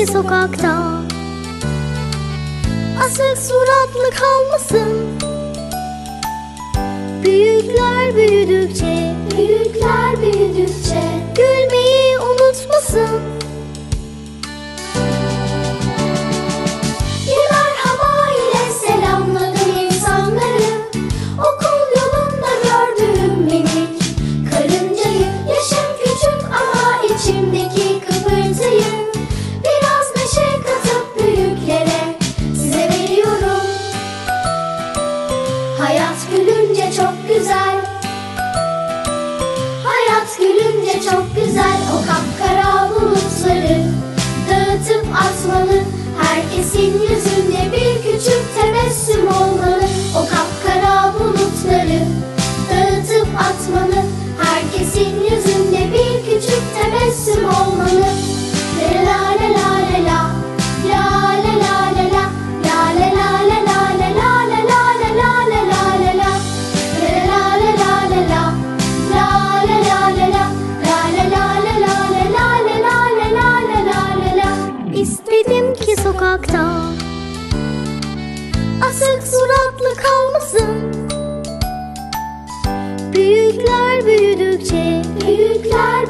ki sokakta. Asık suratlı kalmasın. Büyükler büyüdükçe güzel o kapkara bulutları Dağıtıp atmalı. Herkesin yüzü sokakta. Asık suratlı kalmasın. Büyükler büyüdükçe Büyükler